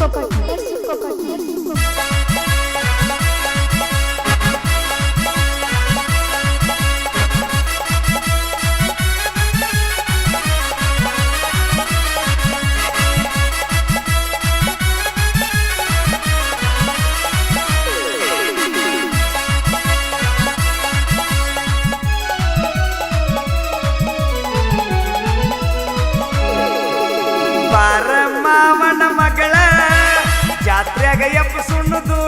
Пока-пока. గయపు సున్నుదు.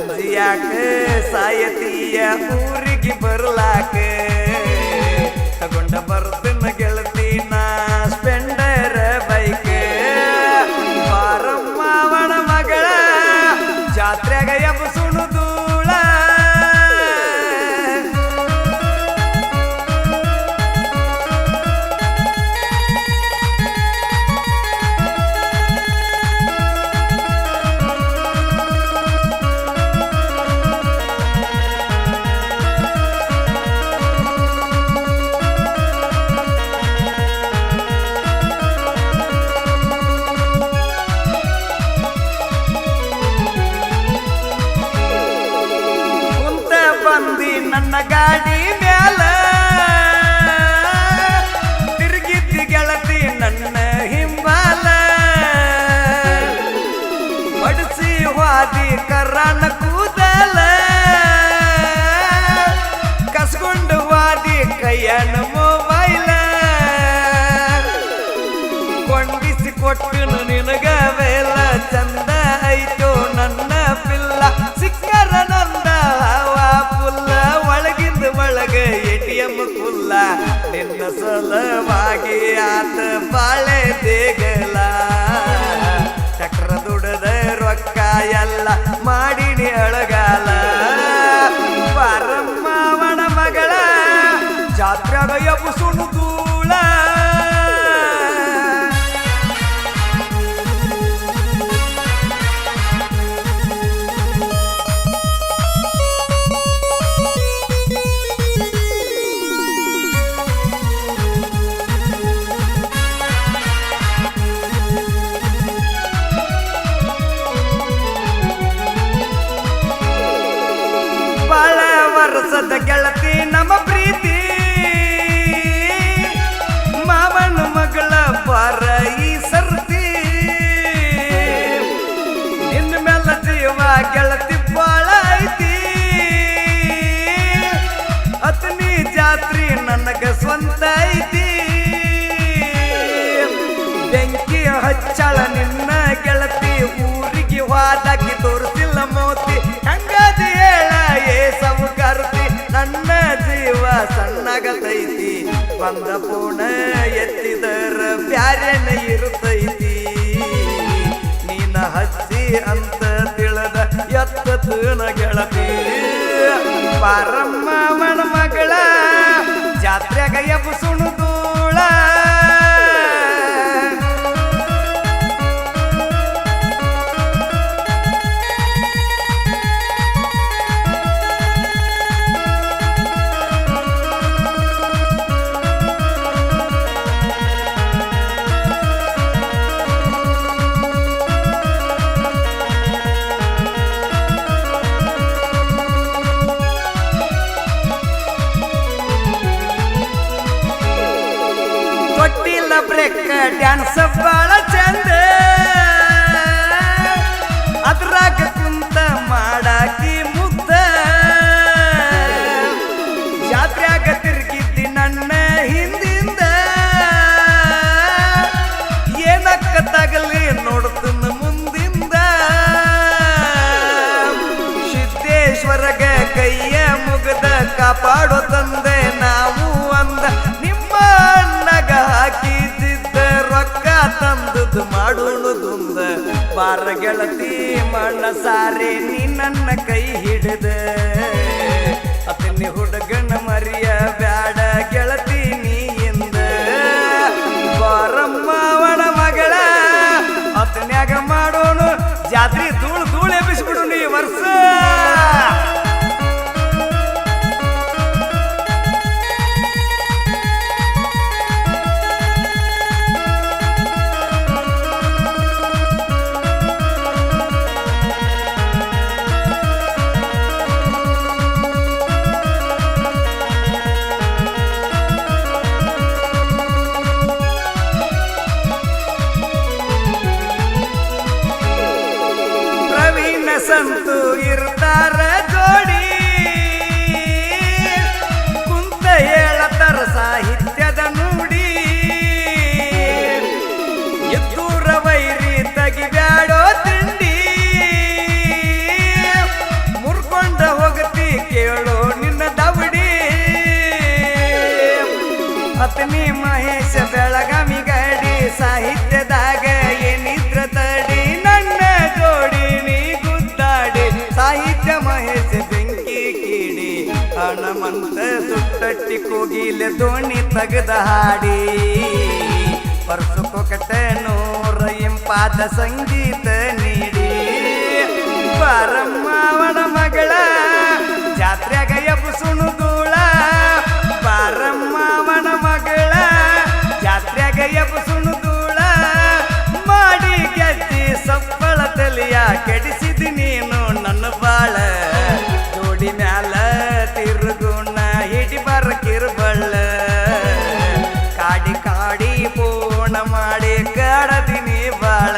ಸಂಜಿಯಾಕ ಸಾಯತಿಯ ಊರಿಗೆ ಬರ್ಲಾಕ. ತಗೊಂಡ ಬರ್ತಿನ ಗೆಳತಿನ ನನ್ನ ಗಾಡಿ ಮ್ಯಾಲ. ತಿರುಗಿದ್ದಿ ಗೆಳತಿ ನನ್ನ ಹಿಂಬಾಲ. ಬಡಿಸಿ ವಾದಿ ಕರ್ರಾನ ಕೂದಲ. ಕಸ್ಕೊಂಡು ವಾದಿ ಕೈಯನ್ನು Palabras de que la ನಗತೈತಿ. ಬಂದ ಪೂಣ ಎತ್ತಿದರ ಬ್ಯಾರೆನ ಇರುತ್ತೈತಿ ನೀನ ಹಚ್ಚಿ ಅಂತ ತಿಳದ ಎತ್ತ ತೂನ ಗೆಳತಿ ಪಾರಮ್ಮ ಡ್ಯಾನ್ಸ್ ಬಾಳ ಚಂದ. ಅದ್ರಾಗ ಕುಂತ ಮಾಡಾಕಿ ಮುಗ್ದ. ಜಾತ್ರ್ಯಾಗ ತಿರುಗಿದ್ದಿ ನನ್ನ ಹಿಂದಿಂದ. ಏನಕ್ಕ ತಗಲಿ ನೋಡ್ತನ ಮುಂದಿಂದ. ಸಿದ್ದೇಶ್ವರಗ ಕೈಯ ಮುಗದ ಕಾಪಾಡೋ ತಂದೆ. ಬಾರ ಗೆಳತಿ ಮಣ್ಣ ಸಾರಿ ನೀ ನನ್ನ ಕೈ ಹಿಡಿದ. ಅತನಿ ಹುಡುಗನ ಅತನಿ ಮಹೇಶ ಬೆಳಗಾವಿ ಗಡಿ ಸಾಹಿತ್ಯದಾಗ ಏನಿದ್ರ ತಡಿ? ನನ್ನ ಜೋಡಿ ನೀ ಗುದ್ದಾಡಿ. ಸಾಹಿತ್ಯ ಮಹೇಶ ಬೆಂಕಿ ಕಿಡಿ. ಹಣಮಂತ ಸುಟ್ಟಟ್ಟಿ ಕೋಗಿಲೆ ದೋಣಿ ತಗದ ಹಾಡಿ. ಪರ್ಸು ಕೊಕಟ ನೂರ ಎಂಪಾದ ಸಂಗೀತ ನೀಡಿ. ಪರಮ್ಮವನ ಮಗಳ ಜಾತ್ರೆಗ ಎಬ್ಬಸುಣು ಮ್ಯಾಲ ತಿರುಗುಣ ಬರ ಕಿರುಬಳ್ಳ ಕಾಡಿ ಕಾಡಿ ಪೂರ್ಣ ಮಾಡಿ ಕಾಡದಿನಿ ಬಾಳ.